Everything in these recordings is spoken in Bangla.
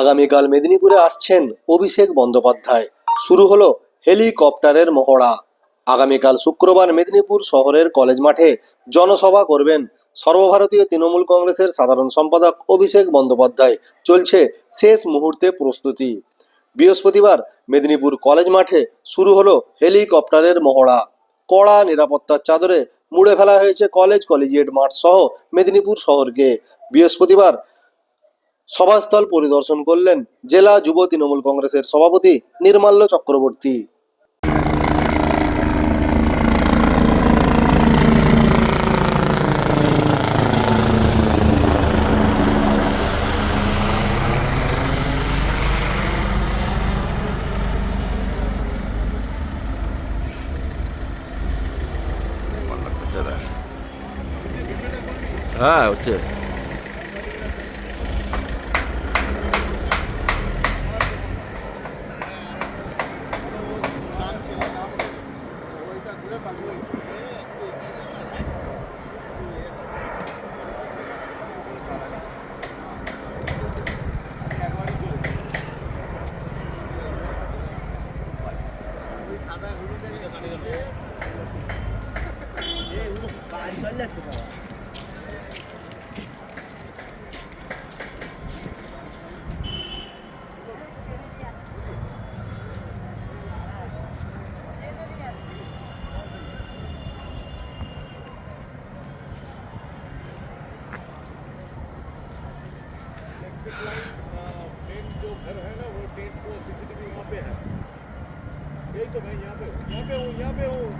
আগামীকাল মেদিনীপুরে আসছেন অভিষেক বন্দ্যোপাধ্যায়। শুরু হলো হেলিকপ্টারের মহড়া। আগামীকাল শুক্রবার মেদিনীপুর শহরের কলেজ মাঠে জনসভা করবেন সর্বভারতীয় তৃণমূল কংগ্রেসের সাধারণ সম্পাদক অভিষেক বন্দ্যোপাধ্যায়। চলছে শেষ মুহূর্তে প্রস্তুতি। বৃহস্পতিবার মেদিনীপুর কলেজ মাঠে শুরু হলো হেলিকপ্টারের মহড়া। কড়া নিরাপত্তার চাদরে মুড়ে ফেলা হয়েছে কলেজ কলেজিয়েট মাঠ সহ মেদিনীপুর শহরকে। বৃহস্পতিবার সভাস্থল পরিদর্শন করলেন জেলা যুব তৃণমূল কংগ্রেসের সভাপতি নির্মাল্য চক্রবর্তী। হ্যাঁ হচ্ছে। 这边也要被误也要被误也要被误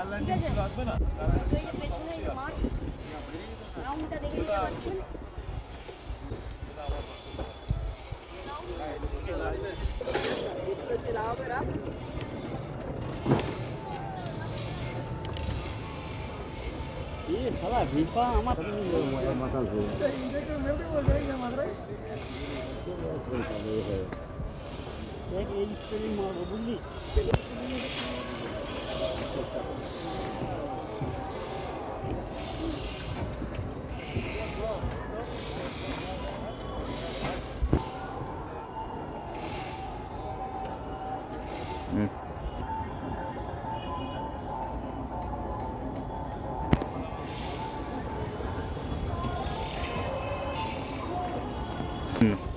ঠিক আছে তো এই যে পেছনে এই যে মাঠ রাউন্ডটা দেখে নিতে পারছেন चलाओ मेरा ये साला भीपा हमार माता से इंजेक्टर में भी बोल रही है हमारे एक एक स्पेलिंग मारो बुल्ली। うん。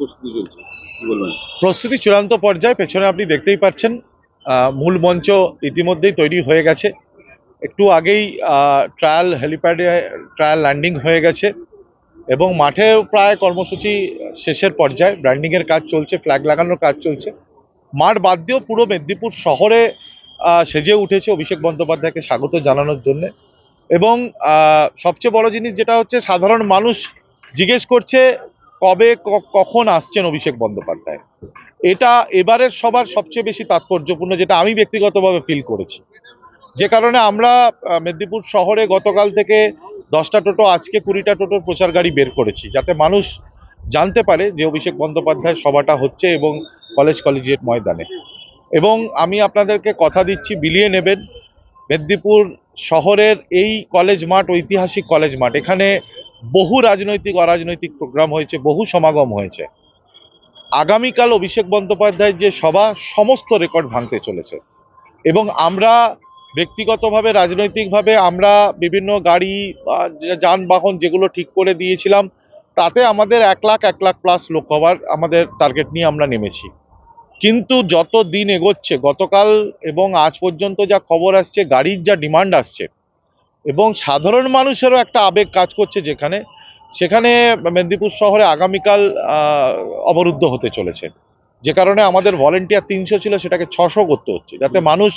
প্রস্তুতি চলছে প্রস্তুতি চূড়ান্ত পর্যায়ে, পেছনে আপনি দেখতেই পাচ্ছেন মূল মঞ্চ ইতিমধ্যেই তৈরি হয়ে গেছে। একটু আগেই ট্রায়াল হেলিপ্যাডে ট্রায়াল ল্যান্ডিং হয়ে গেছে এবং মাঠেও প্রায় কর্মসূচি শেষের পর্যায়ে ব্র্যান্ডিংয়ের কাজ চলছে ফ্ল্যাগ লাগানোর কাজ চলছে। মাঠ বাদ দিয়েও পুরো মেদিনীপুর শহরে সেজে উঠেছে অভিষেক বন্দ্যোপাধ্যায়কে স্বাগত জানানোর জন্য। এবং সবচেয়ে বড় জিনিস যেটা হচ্ছে, সাধারণ মানুষ জিজ্ঞেস করছে কবে কখন আসছেন অভিষেক বন্দ্যোপাধ্যায়? এটা এবারের সবার সবচেয়ে বেশি তাৎপর্যপূর্ণ, যেটা আমি ব্যক্তিগতভাবে ফিল করেছি। যে কারণে আমরা মেদিনীপুর শহরে গতকাল থেকে দশটা টোটো, আজকে কুড়িটা টোটোর প্রচার গাড়ি বের করেছি, যাতে মানুষ জানতে পারে যে অভিষেক বন্দ্যোপাধ্যায় সভাটা হচ্ছে এবং কলেজ কলেজিয়েট ময়দানে। এবং আমি আপনাদেরকে কথা দিচ্ছি, বিলিয়ে নেবেন, মেদিনীপুর শহরের এই কলেজ মাঠ, ঐতিহাসিক কলেজ মাঠ, এখানে বহু রাজনৈতিক, অরাজনৈতিক প্রোগ্রাম হয়েছে, বহু সমাগম হয়েছে। আগামীকাল অভিষেক বন্দ্যোপাধ্যায়ের যে সভা, সমস্ত রেকর্ড ভাঙতে চলেছে। এবং আমরা ব্যক্তিগতভাবে, রাজনৈতিকভাবে আমরা বিভিন্ন গাড়ি, বা যানবাহন যেগুলো ঠিক করে দিয়েছিলাম, তাতে আমাদের এক লাখ এক লাখ প্লাস লোক হওয়ার আমাদের টার্গেট নিয়ে আমরা নেমেছি। কিন্তু যত দিন এগোচ্ছে, গতকাল এবং আজ পর্যন্ত যা খবর আসছে, গাড়ির যা ডিমান্ড আসছে এবং সাধারণ মানুষেরও একটা আবেগ কাজ করছে যেখানে, সেখানে মেদিনীপুর শহরে আগামীকাল অবরুদ্ধ হতে চলেছে। যে কারণে আমাদের ভলেন্টিয়ার তিনশো ছিল সেটাকে ছশো করতে হচ্ছে। যাতে মানুষ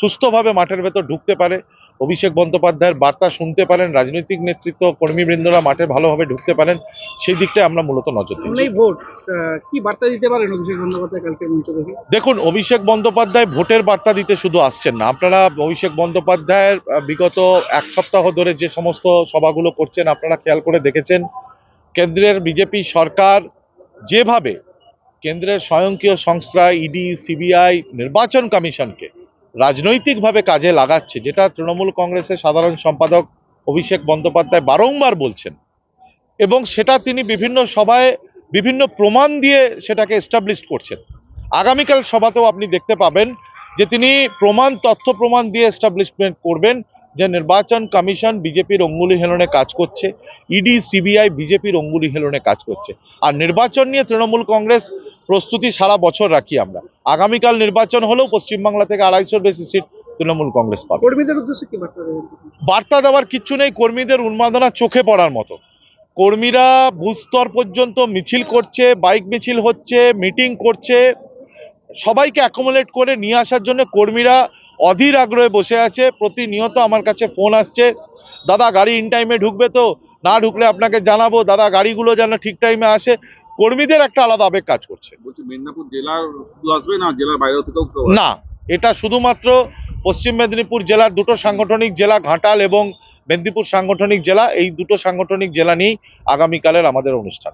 সুস্থভাবে মাঠের ভেতর ঢুকতে পারে। অভিষেক বন্দ্যোপাধ্যায়ের বার্তা শুনতে পারেন রাজনৈতিক নেতৃত্ব কর্মীবৃন্দরা মাঠে ভালোভাবে ঢুকতে পারেন সেই দিকটায় আমরা মূলত নজর দিচ্ছি। কি বার্তা দিতে পারেন অভিষেক বন্দ্যোপাধ্যায় কালকে দেখুন অভিষেক বন্দ্যোপাধ্যায় ভোটের বার্তা দিতে শুধু আসছেন না। আপনারা অভিষেক বন্দ্যোপাধ্যায়ের বিগত এক সপ্তাহ ধরে যে সমস্ত সভাগুলো করছেন আপনারা খেয়াল করে দেখেছেন। কেন্দ্রের বিজেপি সরকার যেভাবে কেন্দ্রের স্বয়ংক্রিয় সংস্থা ইডি, সিবিআই, নির্বাচন কমিশনকে রাজনৈতিকভাবে কাজে লাগাচ্ছে, যেটা তৃণমূল কংগ্রেসের সাধারণ সম্পাদক অভিষেক বন্দ্যোপাধ্যায় বারংবার বলছেন। এবং সেটা তিনি বিভিন্ন সভায় বিভিন্ন প্রমাণ দিয়ে সেটাকে এস্টাবলিশ করছেন। আগামীকাল সভাতেও আপনি দেখতে পাবেন যে তিনি প্রমাণ, তথ্য প্রমাণ দিয়ে এস্টাবলিশমেন্ট করবেন। যে নির্বাচন কমিশন বিজেপির অঙ্গুলি হেলনে কাজ করছে ইডি সিবিআই বিজেপির অঙ্গুলি হেলনে কাজ করছে। আর নির্বাচন নিয়ে তৃণমূল কংগ্রেস প্রস্তুতি সারা বছর রাখি আমরা। আগামীকাল নির্বাচন হলেও পশ্চিমবাংলা থেকে আড়াইশোর বেশি সিট তৃণমূল কংগ্রেস পাবে। কর্মীদের উদ্দেশ্যে কি বার্তা বার্তা দেওয়ার কিচ্ছু নেই কর্মীদের উন্মাদনা চোখে পড়ার মতো। কর্মীরা বুস্তর পর্যন্ত মিছিল করছে বাইক মিছিল হচ্ছে মিটিং করছে সবাইকে অ্যাকোমোলেট করে নিয়ে আসার জন্য কর্মীরা অধীর আগ্রহে বসে আছে। প্রতিনিয়ত আমার কাছে ফোন আসছে। দাদা গাড়ি ইন টাইমে ঢুকবে তো? না ঢুকলে আপনাকে জানাব। দাদা গাড়িগুলো যেন ঠিক টাইমে আসে। কর্মীদের একটা আলাদা আবেগ কাজ করছে। মেদিনীপুর জেলার আসবে না? জেলার বাইরেও থেকেও না এটা শুধুমাত্র পশ্চিম মেদিনীপুর জেলার দুটো সাংগঠনিক জেলা ঘাটাল এবং মেদিনীপুর সাংগঠনিক জেলা। এই দুটো সাংগঠনিক জেলা নিয়েই আগামীকালের আমাদের অনুষ্ঠান।